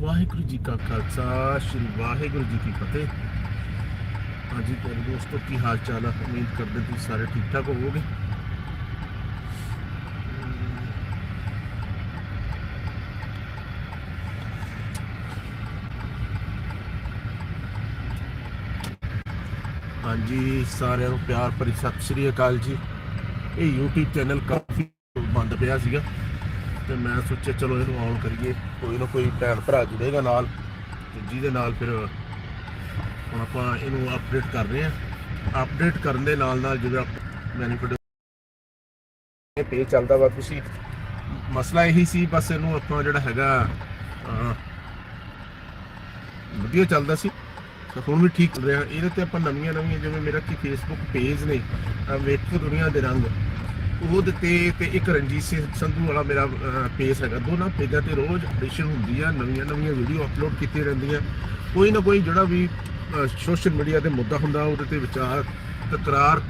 ਵਾਹਿਗੁਰੂ ਜੀ ਕਾ ਖਾਲਸਾ, ਸ੍ਰੀ ਵਾਹਿਗੁਰੂ ਜੀ ਕੀ ਫਤਿਹ। ਹਾਂਜੀ ਪਿਆਰੇ ਦੋਸਤੋ, ਕੀ ਹਾਲ ਚਾਲ ਹੈ ਉਮੀਦ ਕਰਦੇ ਤੁਸੀਂ ਸਾਰੇ ਠੀਕ ਠਾਕ ਹੋਵੋਗੇ। ਹਾਂਜੀ, ਸਾਰਿਆਂ ਨੂੰ ਪਿਆਰ ਭਰੀ ਸਤਿ ਸ੍ਰੀ ਅਕਾਲ ਜੀ। ਇਹ YouTube ਚੈਨਲ ਕਾਫੀ ਬੰਦ ਪਿਆ ਸੀਗਾ। ਤੇ ਮੈਂ ਸੋਚਿਆ ਚਲੋ ਇਹਨੂੰ ਆਨ ਕਰੀਏ। ਕੋਈ ਨਾ ਕੋਈ ਭੈਣ ਭਰਾ ਜੁੜੇਗਾ ਨਾਲ ਤੇ ਜਿਹਦੇ ਨਾਲ ਫਿਰ ਹੁਣ ਆਪਾਂ ਇਹਨੂੰ ਅਪਡੇਟ ਕਰ ਰਹੇ ਹਾਂ। ਅਪਡੇਟ ਕਰਨ ਦੇ ਨਾਲ ਨਾਲ ਜਿਵੇਂ ਬੈਨੀਫਿਟ ਇਹ ਪੇਜ ਚੱਲਦਾ ਵਾ ਤੁਸੀਂ। ਮਸਲਾ ਇਹੀ ਸੀ, ਬਸ ਇਹਨੂੰ ਆਪਾਂ ਜਿਹੜਾ ਹੈਗਾ ਵਧੀਆ ਚੱਲਦਾ ਸੀ। ਤੇ ਹੁਣ ਵੀ ਠੀਕ ਚੱਲ ਰਿਹਾ। ਇਹਦੇ ਤੇ ਆਪਾਂ ਨਵੀਆਂ ਨਵੀਆਂ ਜਿਵੇਂ ਮੇਰਾ ਕੀ ਫੇਸਬੁੱਕ ਪੇਜ ਨੇ ਅਹ ਵੇਖੋ ਦੁਨੀਆ ਦੇ ਰੰਗ। ਉਹਦੇ ਤੇ ਤੇ ਇੱਕ ਰਣਜੀਤ ਸਿੰਘ ਸੰਧੂ ਵਾਲਾ ਮੇਰਾ ਪੇਜ ਹੈਗਾ। ਦੋਨਾਂ ਪੇਜਾਂ ਤੇ ਰੋਜ਼ ਅਪਡੇਸ਼ਨ ਹੁੰਦੀ ਆ ਨਵੀਆਂ ਨਵੀਆਂ ਵੀਡੀਓ ਅਪਲੋਡ ਕੀਤੀਆਂ ਰਹਿੰਦੀਆਂ। ਕੋਈ ਨਾ ਕੋਈ ਜਿਹੜਾ ਵੀ ਸੋਸ਼ਲ ਮੀਡੀਆ ਤੇ ਮੁੱਦਾ ਹੁੰਦਾ, ਉਹਦੇ ਤੇ ਵਿਚਾਰ, ਤਕਰਾਰ